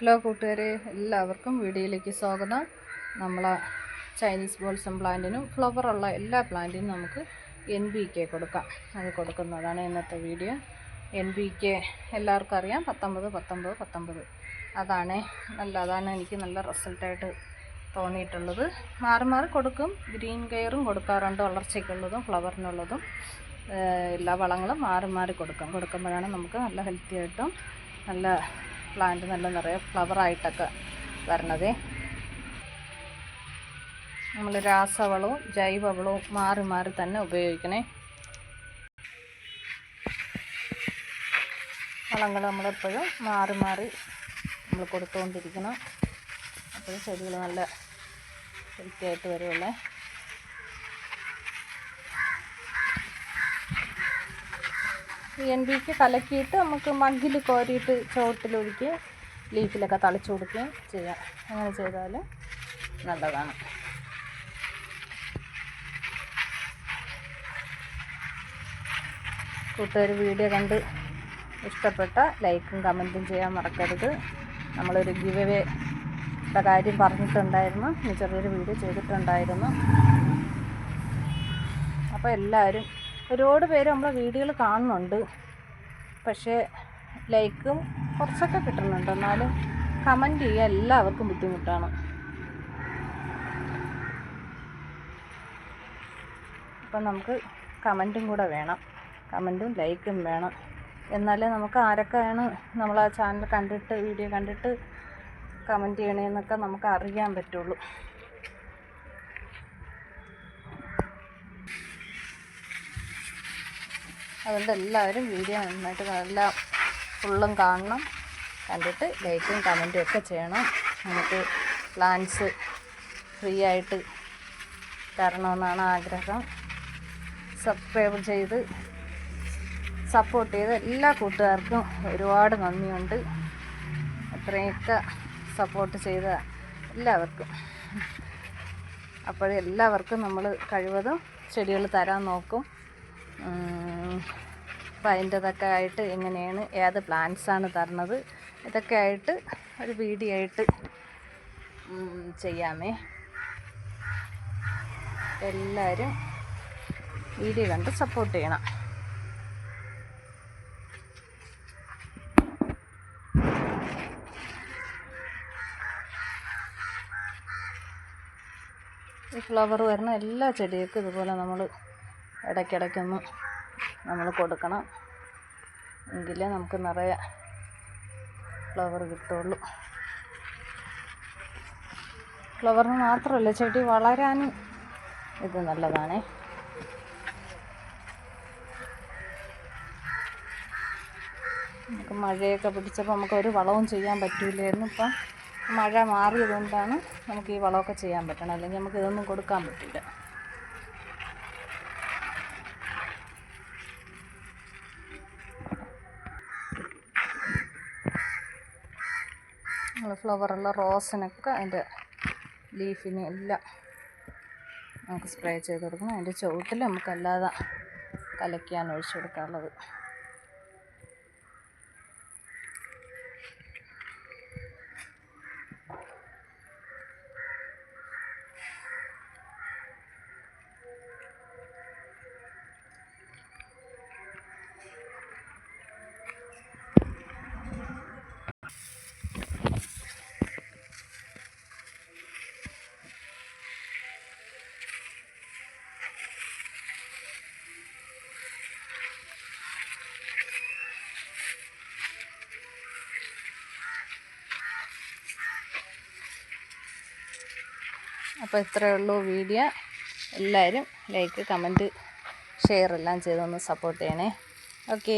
Hello കൂട്ടുകാരെ എല്ലാവർക്കും വീഡിയോയിലേക്ക് സ്വാഗതം. നമ്മൾ ചൈനീസ് ബോൾസം പ്ലാന്റിനും ഫ്ലവറുള്ള എല്ലാ പ്ലാന്റിനും നമുക്ക് എൻ ബി കെ കൊടുക്കാം. അത് കൊടുക്കുന്നതാണ് ഇന്നത്തെ വീഡിയോ എൻ ബി കെ എല്ലാവർക്കും അറിയാം. പത്തൊമ്പത് പത്തൊമ്പത് പത്തൊമ്പത്. അതാണ് നല്ല അതാണ് എനിക്ക് നല്ല റിസൾട്ടായിട്ട് തോന്നിയിട്ടുള്ളത്. മാറി മാറി കൊടുക്കും. ഗ്രീൻ കെയറും കൊടുക്കാറുണ്ട് വളർച്ചയ്ക്കുള്ളതും ഫ്ലവറിനുള്ളതും എല്ലാ വളങ്ങളും മാറി മാറി കൊടുക്കും. കൊടുക്കുമ്പോഴാണ് നമുക്ക് നല്ല ഹെൽത്തി ആയിട്ടും നല്ല പ്ലാന്റ് നല്ല നിറയെ ഫ്ലവറായിട്ടൊക്കെ വരണതേ. നമ്മൾ രാസവളവും ജൈവവളവും മാറി മാറി തന്നെ ഉപയോഗിക്കണേ. വളങ്ങൾ നമ്മളെപ്പോഴും മാറി മാറി നമ്മൾ കൊടുത്തുകൊണ്ടിരിക്കണം അപ്പോൾ ചെടികൾ നല്ല ഹെൽത്തി ആയിട്ട് വരുമല്ലേ എൻ ബിക്ക് കലക്കിയിട്ട് നമുക്ക് മഗ്ഗിൽ കോരിയിട്ട് ചുവട്ടിലൊഴുക്കി ലീഫിലൊക്കെ തളിച്ചു കൊടുക്കുകയും ചെയ്യാം. അങ്ങനെ ചെയ്താൽ നല്ലതാണ്. കൂട്ടുകാർ വീഡിയോ കണ്ട് ഇഷ്ടപ്പെട്ട ലൈക്കും കമന്റും ചെയ്യാൻ മറക്കരുത്. നമ്മളൊരു ഗിവ് കാര്യം പറഞ്ഞിട്ടുണ്ടായിരുന്നു. ചെറിയൊരു വീഡിയോ ചെയ്തിട്ടുണ്ടായിരുന്നു. അപ്പോൾ എല്ലാവരും ഒരുപാട് പേര് നമ്മളെ വീഡിയോകൾ കാണുന്നുണ്ട്. പക്ഷേ ലൈക്കും കുറച്ചൊക്കെ കിട്ടുന്നുണ്ട്. എന്നാലും കമന്റ് ചെയ്യുക എല്ലാവർക്കും ബുദ്ധിമുട്ടാണ്. അപ്പം നമുക്ക് കമന്റും കൂടെ വേണം. കമന്റും ലൈക്കും വേണം. എന്നാലേ നമുക്ക് ആരൊക്കെയാണ് നമ്മൾ ആ ചാനൽ കണ്ടിട്ട് വീഡിയോ കണ്ടിട്ട് കമന്റ് ചെയ്യണേന്നൊക്കെ നമുക്ക് അറിയാൻ പറ്റുള്ളൂ. അതുകൊണ്ട് എല്ലാവരും വീഡിയോ നന്നായിട്ട് നല്ല ഫുള്ളും കാണണം. കണ്ടിട്ട് ലൈക്കും കമന്റും ഒക്കെ ചെയ്യണം. നമുക്ക് പ്ലാൻസ് ഫ്രീ ആയിട്ട് തരണമെന്നാണ് ആഗ്രഹം. സബ്സ്ക്രൈബ് ചെയ്ത് സപ്പോർട്ട് ചെയ്ത എല്ലാ കൂട്ടുകാർക്കും ഒരുപാട് നന്ദിയുണ്ട്. അത്രയൊക്കെ സപ്പോർട്ട് ചെയ്ത എല്ലാവർക്കും. അപ്പോഴെല്ലാവർക്കും നമ്മൾ കഴിവതും ചെടികൾ തരാൻ നോക്കും. അപ്പം അതിന്റെതൊക്കെ ആയിട്ട് എങ്ങനെയാണ് ഏത് പ്ലാന്റ്സാണ് തരണത് ഇതൊക്കെ ആയിട്ട് ഒരു വീഡിയോ ആയിട്ട് ചെയ്യാമേ. എല്ലാവരും വീഡിയോ കണ്ട് സപ്പോർട്ട് ചെയ്യണം. ഈ ഫ്ലവർ വരുന്ന എല്ലാ ചെടികൾക്കും ഇതുപോലെ നമ്മൾ ഇടയ്ക്കിടയ്ക്കൊന്ന് നമ്മൾ കൊടുക്കണം. എങ്കിലേ നമുക്ക് നിറയെ ഫ്ലവർ കിട്ടുള്ളൂ. ഫ്ലവറിന് മാത്രമല്ല ചെടി വളരാനും ഇത് നല്ലതാണേ. നമുക്ക് മഴയൊക്കെ പിടിച്ചപ്പോൾ നമുക്ക് ഒരു വളവും ചെയ്യാൻ പറ്റില്ലായിരുന്നു ഇപ്പം മഴ മാറിയതുകൊണ്ടാണ് നമുക്ക് ഈ വളമൊക്കെ ചെയ്യാൻ പറ്റണം അല്ലെങ്കിൽ നമുക്ക് ഇതൊന്നും കൊടുക്കാൻ പറ്റില്ല നമ്മൾ ഫ്ലവറുള്ള റോസിനൊക്കെ അതിന്റെ ലീഫിനെ എല്ലാം നമുക്ക് സ്പ്രേ ചെയ്ത് കൊടുക്കണം. അതിന്റെ ചുവട്ടിൽ നമുക്കല്ലാതെ കലക്കിയാണ് ഒഴിച്ചു കൊടുക്കാനുള്ളത് അപ്പോൾ ഇത്രയേ ഉള്ളൂ വീഡിയോ. എല്ലാവരും ലൈക്ക് കമന്റ് ഷെയർ എല്ലാം ചെയ്തൊന്ന് സപ്പോർട്ട് ചെയ്യണേ. ഓക്കേ